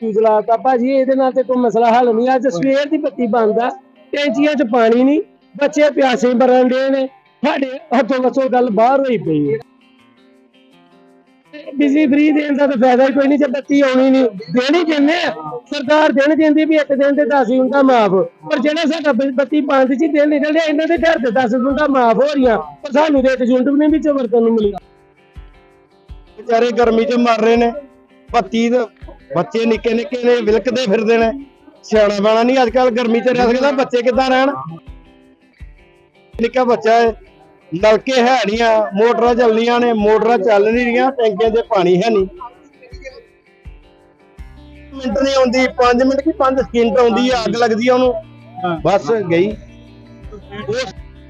Fuse ਭਾਜੀ, ਇਹਦੇ ਨਾਲ ਤੇ ਕੋਈ ਮਸਲਾ ਹੱਲ ਨਹੀਂ। ਅੱਜ ਸਵੇਰ ਦੀ ਬੱਤੀ ਬੰਦ ਆ। ਟੈਂਕੀਆਂ 'ਚ ਪਾਣੀ ਨਹੀਂ। ਬੱਚੇ ਪਿਆਸੇ ਮਰਨ ਦੇ ਨੇ। ਸਾਡੇ ਹੱਥੋਂ ਵੱਸੋਂ ਗੱਲ ਬਾਹਰ ਹੋਈ ਪਈ ਹੈ। ਬਿਜਲੀ ਫ੍ਰੀ ਦੇਣ ਦਾ ਤਾਂ ਫਾਇਦਾ ਹੀ ਕੋਈ ਨਹੀਂ। ਜੇ ਬੱਤੀ ਆਉਣੀ ਨਹੀਂ, ਦੇਣੀ ਦਿੰਦੇ ਸਰਕਾਰ ਦੇਣ ਦਿੰਦੀ ਵੀ ਇੱਕ ਦਿਨ ਤੇ 10 ਯੂਨਿਟਾਂ ਮਾਫ। ਪਰ ਜਿਹੜਾ ਸਾਡਾ ਬੱਤੀ ਬੰਦ ਸੀ ਦਿਨ ਨਿਕਲਦੇ ਇਹਨਾਂ ਦੇ ਘਰ ਤੇ 10 ਯੂਨਿਟਾਂ ਮਾਫ ਹੋ ਰਹੀਆਂ। ਪਰ ਸਾਨੂੰ ਤੇ ਇੱਕ ਯੂਨਿਟ ਵੀ ਨਹੀਂ ਵਿੱਚ ਵਰਤਨ ਨੂੰ ਮਿਲੀ ਵਿਚਾਰੇ ਗਰਮੀ 'ਚ ਮਰ ਰਹੇ ਨੇ। ਬੱਤੀ ਦੇ ਬੱਚੇ ਨਿੱਕੇ ਨਿੱਕੇ ਨੇ ਵਿਲਕਦੇ ਫਿਰਦੇ ਨੇ। ਸਿਆਣਾ ਬਾਣਾ ਨਹੀਂ ਅੱਜ ਕੱਲ ਗਰਮੀ 'ਚ ਰਹਿ ਸਕਦਾ। ਬੱਚੇ ਕਿੱਦਾਂ ਰਹਿਣ? ਨਿੱਕਾ ਬੱਚਾ ਹੈ। ਨਲਕੇ ਹੈ ਨਹੀਂ ਆ। ਮੋਟਰਾਂ ਚੱਲਣੀਆਂ ਨੇ। ਮੋਟਰਾਂ ਚੱਲ ਨਹੀਂ ਰਹੀਆਂ। ਟੈਂਕੀਆਂ 'ਚ ਪਾਣੀ ਹੈ ਨਹੀਂ। ਮਿੰਟ ਨਹੀਂ ਆਉਂਦੀ। 5 ਮਿੰਟ ਕੀ 5 ਸਕਿੰਟ ਆਉਂਦੀ ਆ। ਅੱਗ ਲੱਗਦੀ ਆ ਉਹਨੂੰ। ਬਸ ਗਈ।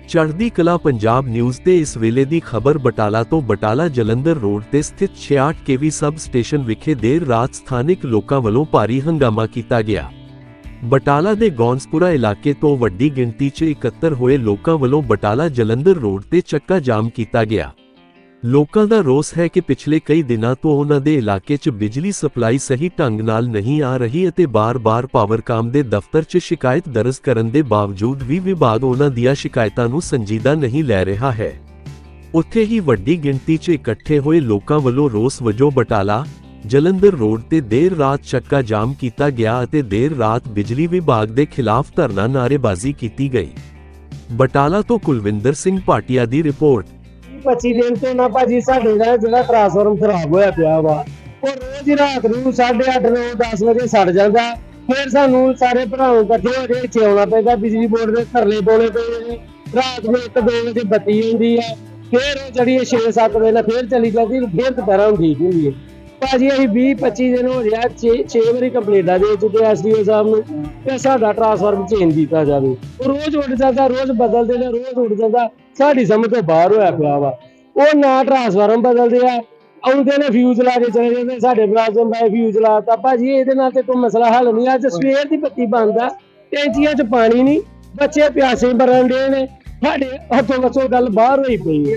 ਚੜ੍ਹਦੀ ਕਲਾ ਪੰਜਾਬ ਨਿਊਜ਼ ਤੇ ਇਸ ਵੇਲੇ ਦੀ ਖਬਰ ਬਟਾਲਾ ਤੋਂ ਬਟਾਲਾ ਜਲੰਧਰ ਰੋਡ ਤੇ ਸਥਿਤ 66 ਕੇਵੀ ਸਬ ਸਟੇਸ਼ਨ ਵਿਖੇ ਦੇਰ ਰਾਤ ਸਥਾਨਕ ਲੋਕਾਂ ਵੱਲੋਂ ਭਾਰੀ ਹੰਗਾਮਾ ਕੀਤਾ ਗਿਆ। ਬਟਾਲਾ ਦੇ ਗੌਂਸਪੁਰਾ ਇਲਾਕੇ ਤੋਂ ਵੱਡੀ ਗਿਣਤੀ 'ਚ ਇਕੱਤਰ ਹੋਏ ਲੋਕਾਂ ਵੱਲੋਂ ਬਟਾਲਾ ਜਲੰਧਰ ਰੋਡ ਤੇ ਚੱਕਾ ਜਾਮ ਕੀਤਾ ਗਿਆ। ਲੋਕਾਂ ਦਾ ਰੋਸ ਹੈ ਕਿ ਪਿਛਲੇ ਕਈ ਦਿਨਾਂ ਤੋਂ ਉਹਨਾਂ ਦੇ ਇਲਾਕੇ 'ਚ ਬਿਜਲੀ ਸਪਲਾਈ ਸਹੀ ਢੰਗ ਨਾਲ ਨਹੀਂ ਆ ਰਹੀ ਅਤੇ ਬਾਰ-ਬਾਰ ਪਾਵਰਕਾਮ ਦੇ ਦਫ਼ਤਰ 'ਚ ਸ਼ਿਕਾਇਤ ਦਰਜ ਕਰਨ ਦੇ ਬਾਵਜੂਦ ਵੀ ਵਿਭਾਗ ਉਹਨਾਂ ਦੀਆਂ ਸ਼ਿਕਾਇਤਾਂ ਨੂੰ ਸੰਜੀਦਾ ਨਹੀਂ ਲੈ ਰਿਹਾ ਹੈ। ਉੱਥੇ ਹੀ ਵੱਡੀ ਗਿਣਤੀ 'ਚ ਇਕੱਠੇ ਹੋਏ ਲੋਕਾਂ ਵੱਲੋਂ ਰੋਸ ਵਜੋਂ ਬਟਾਲਾ, ਜਲੰਧਰ ਰੋਡ ਤੇ ਦੇਰ ਰਾਤ ਚੱਕਾ ਜਾਮ ਕੀਤਾ ਗਿਆ ਅਤੇ ਦੇਰ ਰਾਤ ਬਿਜਲੀ ਵਿਭਾਗ ਦੇ ਖਿਲਾਫ ਧਰਨਾ ਨਾਅਰੇਬਾਜ਼ੀ ਕੀਤੀ ਗਈ। ਬਟਾਲਾ ਤੋਂ ਕੁਲਵਿੰਦਰ ਸਿੰਘ ਭਾਟੀਆ ਦੀ ਰਿਪੋਰਟ। 25 ਦਿਨ ਤੋਂ ਨਾ ਭਾਜੀ ਸਾਡੇ ਦਾ ਜਿਹੜਾ ਟਰਾਂਸਫਾਰਮ ਖਰਾਬ ਹੋਇਆ ਪਿਆ ਵਾ। ਉਹ ਰੋਜ਼ ਹੀ ਰਾਤ ਨੂੰ 8:30 9 10 ਵਜੇ ਸੜ ਜਾਂਦਾ। ਫਿਰ ਸਾਨੂੰ ਸਾਰੇ ਭਰਾਵਾਂ ਇਕੱਠੇ ਹੋ ਕੇ ਇੱਥੇ ਆਉਣਾ ਪੈਂਦਾ, ਬਿਜਲੀ ਬੋਰਡ ਦੇ ਧਰਨੇ ਪਾਉਣੇ ਪਏ ਨੇ। ਰਾਤ ਨੂੰ 1 2 ਵਜੇ ਬੱਤੀ ਹੁੰਦੀ ਹੈ ਫਿਰ ਉਹ ਜਿਹੜੀ 6 7 ਵਜੇ ਨਾਲ ਫਿਰ ਚਲੀ ਜਾਂਦੀ, ਫਿਰ ਦੁਪਹਿਰਾਂ ਨੂੰ ਠੀਕ ਹੁੰਦੀ ਹੈ ਭਾਜੀ, ਅਸੀਂ 20 25 ਦਿਨ ਹੋ ਗਿਆ 6 ਵਾਰੀ ਕੰਪਲੇਂਟਾਂ ਦੇ ਚੁੱਕੇ ਐਸਡੀਓ ਸਾਹਿਬ ਨੂੰ ਕਿ ਸਾਡਾ ਟਰਾਂਸਫਾਰਮਰ ਚੇਂਜ ਕੀਤਾ ਜਾਵੇ। ਉਹ ਰੋਜ਼ ਉੱਡ ਜਾਂਦਾ, ਰੋਜ਼ ਬਦਲਦੇ ਨੇ, ਰੋਜ਼ ਉੱਡ ਜਾਂਦਾ। ਸਾਡੀ ਸਮਝ ਤੋਂ ਬਾਹਰ ਹੋਇਆ ਪਿਆ ਵਾ। ਉਹ ਨਾ ਟਰਾਂਸਫਾਰਮ ਬਦਲਦੇ ਆ, ਆਉਂਦੇ ਨੇ ਫਿਊਜ਼ ਲਾ ਕੇ ਚਲੇ ਜਾਂਦੇ ਸਾਡੇ ਬਲਾਜ਼ਮ ਬਾਈ ਫਿਊਜ਼ ਲਾਤਾ ਭਾਜੀ, ਇਹਦੇ ਨਾਲ ਤੇ ਕੋਈ ਮਸਲਾ ਹੱਲ ਨਹੀਂ ਅੱਜ ਸਵੇਰ ਦੀ ਬੱਤੀ ਬੰਦ ਆ, ਟੈਂਕੀਆਂ 'ਚ ਪਾਣੀ ਨਹੀਂ, ਬੱਚੇ ਪਿਆਸੇ ਮਰਨ ਦੇ ਨੇ। ਸਾਡੇ ਹੱਥੋਂ ਵੱਸੋਂ ਗੱਲ ਬਾਹਰ ਹੋਈ ਪਈ ਹੈ।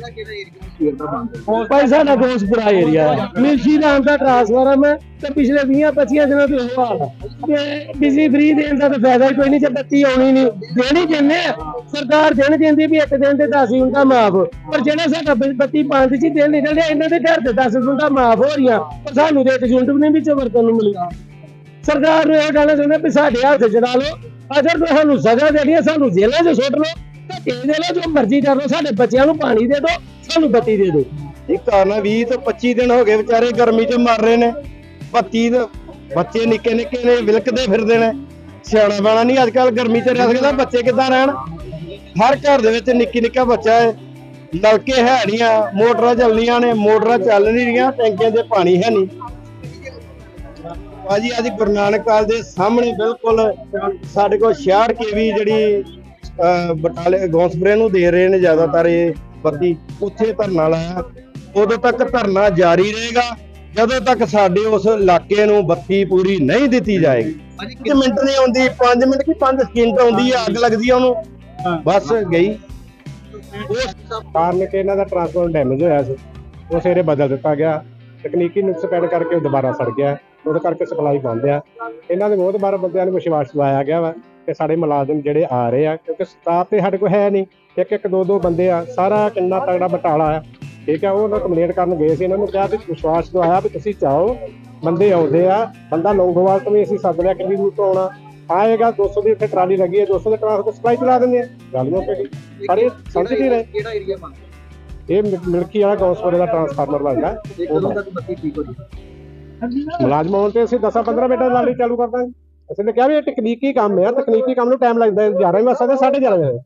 ਭਾਈ ਸਾਡਾ ਦੋਸਤਪੁਰਾ ਏਰੀਆ ਹੈ। ਮਿਲਸ਼ੀ ਨਾਮ ਦਾ ਟਰਾਂਸਫਾਰਮ ਹੈ ਤੇ ਪਿਛਲੇ 20 25 ਦਿਨਾਂ ਤੋਂ ਇਹ ਹਾਲ ਹੈ। ਤੇ ਬਿਜਲੀ ਫ੍ਰੀ ਦੇਣ ਦਾ ਤਾਂ ਫਾਇਦਾ ਹੀ ਕੋਈ ਨਹੀਂ ਜੇ ਬੱਤੀ ਆਉਣੀ ਨਹੀਂ। ਦੇਣੀ ਆ। ਸਰਕਾਰ ਦੇਣ ਦਿੰਦੀ ਵੀ ਇੱਕ ਦਿਨ ਤੇ 10 ਯੂਨਿਟਾਂ ਮਾਫ। ਪਰ ਜਿਹੜਾ ਸਾਡਾ ਬੱਤੀ ਬੰਦ ਸੀ ਦਿਨ ਨਿਕਲ ਰਿਹਾ ਇਹਨਾਂ ਦੇ ਘਰ ਤੇ 10 ਯੂਨਿਟਾਂ ਮਾਫ ਹੋ ਰਹੀਆਂ। ਪਰ ਸਾਨੂੰ ਤੇ ਇੱਕ ਯੂਨਿਟ ਵੀ ਨਹੀਂ ਵਿੱਚ ਵਰਤਨ ਨੂੰ ਮਿਲੀ ਸਰਕਾਰ ਨੂੰ ਇਹ ਕਹਿਣਾ ਚਾਹੁੰਦੇ ਵੀ ਸਾਡੇ ਹੱਥ ਚੜਾ ਲਓ। ਅਗਰ ਤੁਹਾਨੂੰ ਸਜ਼ਾ ਦੇਣੀ ਹੈ ਸਾਨੂੰ ਜੇਲ੍ਹਾਂ 'ਚ ਸੁੱਟ ਲਓ। ਧੱਕੇ ਦੇ ਜੋ ਮਰਜ਼ੀ ਕਰ ਲਓ, ਸਾਡੇ ਬੱਚਿਆਂ ਨੂੰ ਪਾਣੀ ਦੇ ਦਿਓ, ਸਾਨੂੰ ਬੱਤੀ ਦੇ ਦਿਓ। ਇਹ ਕਾਰਨ 20 ਤੋਂ 25 ਦਿਨ ਹੋ ਗਏ ਵਿਚਾਰੇ ਗਰਮੀ 'ਚ ਮਰ ਰਹੇ ਨੇ। ਬੱਤੀ ਦੇ ਬੱਚੇ ਨਿੱਕੇ ਨਿੱਕੇ ਨੇ, ਵਿਲਕਦੇ ਫਿਰਦੇ ਨੇ। ਸਿਆਣਾ ਬਾਣਾ ਨਹੀਂ ਅੱਜ ਕੱਲ ਗਰਮੀ 'ਚ ਰਹਿ ਸਕਦਾ, ਬੱਚੇ ਕਿੱਦਾਂ ਰਹਿਣ? ਹਰ ਘਰ ਦੇ ਵਿੱਚ ਨਿੱਕੀ ਨਿੱਕਾ ਬੱਚਾ ਹੈ। ਨਲਕੇ ਹੈ ਨਹੀਂ ਆ, ਮੋਟਰਾਂ ਚੱਲਣੀਆਂ ਨੇ, ਮੋਟਰਾਂ ਚੱਲ ਨਹੀਂ ਰਹੀਆਂ, ਟੈਂਕੀਆਂ 'ਚ ਪਾਣੀ ਹੈ ਨਹੀਂ। ਭਾਜੀ ਅੱਜ ਗੁਰੂ ਨਾਨਕ ਕਾਲ ਦੇ ਸਾਹਮਣੇ ਬਿਲਕੁਲ ਸਾਡੇ ਕੋਲ 66 ਕੇਵੀ ਜਿਹੜੀ ਬਟਾਲੇ ਗੌਂਸਪੁਰੇ ਨੂੰ ਦੇ ਰਹੇ ਨੇ ਜ਼ਿਆਦਾਤਰ ਇਹ ਬੱਤੀ ਉੱਥੇ ਧਰਨਾ ਲਾਇਆ। ਉਦੋਂ ਤੱਕ ਧਰਨਾ ਜਾਰੀ ਰਹੇਗਾ। ਜਦੋਂ ਤੱਕ ਸਾਡੇ ਉਸ ਇਲਾਕੇ ਨੂੰ ਬੱਤੀ ਪੂਰੀ ਨਹੀਂ ਦਿੱਤੀ ਜਾਏਗੀ। 5 ਮਿੰਟ ਨਹੀਂ ਆਉਂਦੀ 5 ਮਿੰਟ ਕੀ 5 ਸਕਿੰਟ ਆਉਂਦੀ ਆ ਅੱਗ ਲੱਗਦੀ ਆ ਉਹਨੂੰ। ਬਸ ਗਈ। ਕਾਰਨ ਕਿ ਇਹਨਾਂ ਦਾ ਟਰਾਂਸਫਾਰਮਰ ਡੈਮੇਜ ਹੋਇਆ ਸੀ। ਉਹ ਸਵੇਰੇ ਬਦਲ ਦਿੱਤਾ ਗਿਆ। ਤਕਨੀਕੀ ਨੁਕਸ ਪੈਣ ਕਰਕੇ ਉਹ ਦੁਬਾਰਾ ਸੜ ਗਿਆ। ਉਹਦੇ ਕਰਕੇ ਸਪਲਾਈ ਬੰਦ ਆ। ਇਹਨਾਂ ਦੇ ਬਹੁਤ ਬਾਰ ਬੰਦਿਆਂ ਨੂੰ ਵਿਸ਼ਵਾਸ ਦਿਵਾਇਆ ਗਿਆ ਵਾ ਕਿ ਸਾਡੇ ਮੁਲਾਜ਼ਮ ਜਿਹੜੇ ਆ ਰਹੇ ਆ ਕਿਉਂਕਿ ਸਟਾਫ ਤੇ ਸਾਡੇ ਕੋਲ ਹੈ ਨਹੀਂ। ਇੱਕ ਇੱਕ ਦੋ ਦੋ ਬੰਦੇ ਆ ਸਾਰਾ ਕਿੰਨਾ ਤਗੜਾ ਬਟਾਲਾ ਆ। ਠੀਕ ਆ ਉਹ ਉਹਨਾਂ ਕੰਪਲੇਂਟ ਕਰਨ ਗਏ ਸੀ ਇਹਨਾਂ ਨੂੰ ਕਿਹਾ ਵੀ ਵਿਸ਼ਵਾਸ ਦਵਾਇਆ ਵੀ ਤੁਸੀਂ ਚਾਹੋ ਬੰਦੇ ਆਉਂਦੇ ਆ ਬੰਦਾ ਲੌਂਗੋਵਾਲ ਤੋਂ ਵੀ ਅਸੀਂ ਸੱਦ ਲਿਆ ਕਿੰਨੀ ਦੂਰ ਤੋਂ ਆਉਣਾ। ਆਏਗਾ 200 ਦੀ ਇੱਥੇ ਟਰਾਲੀ ਲੱਗੀ ਹੈ 200 ਦੇ ਟਰਾਂਸਪੋਰਟ ਸਪਲਾਈ ਚਲਾ ਦਿੰਦੇ ਆ। ਗੱਲ ਮੁੱਕ ਗਈ ਇਹ ਸਮਝ ਨਹੀਂ। ਰਹੇ ਕਿਹੜਾ ਏਰੀਆ ਮੰਗ ਇਹ ਮਿਲਕੀ ਵਾਲਾ ਗੌਸਪੁਰੇ ਦਾ ਟਰਾਂਸਫਾਰਮਰ ਲੱਗਦਾ ਕਦੋਂ ਤੱਕ ਬੱਤੀ ਠੀਕ ਹੋ ਜੀ ਮੁਲਾਜ਼ਮ ਹੋਣ ਤੇ ਅਸੀਂ 10 15 ਮਿੰਟਾਂ ਲਾਲੀ ਚਾਲੂ ਕਰ ਦਾਂਗੇ ਅਸੀਂ ਨੇ ਕਿਹਾ ਵੀ ਇਹ ਤਕਨੀਕੀ ਕੰਮ ਹੈ ਤਕਨੀਕੀ ਕੰਮ ਨੂੰ ਟਾਈਮ ਲੱਗਦਾ ਹੈ। 11 ਵਜੇ ਸਕਦਾ 11:30 ਵਜੇ।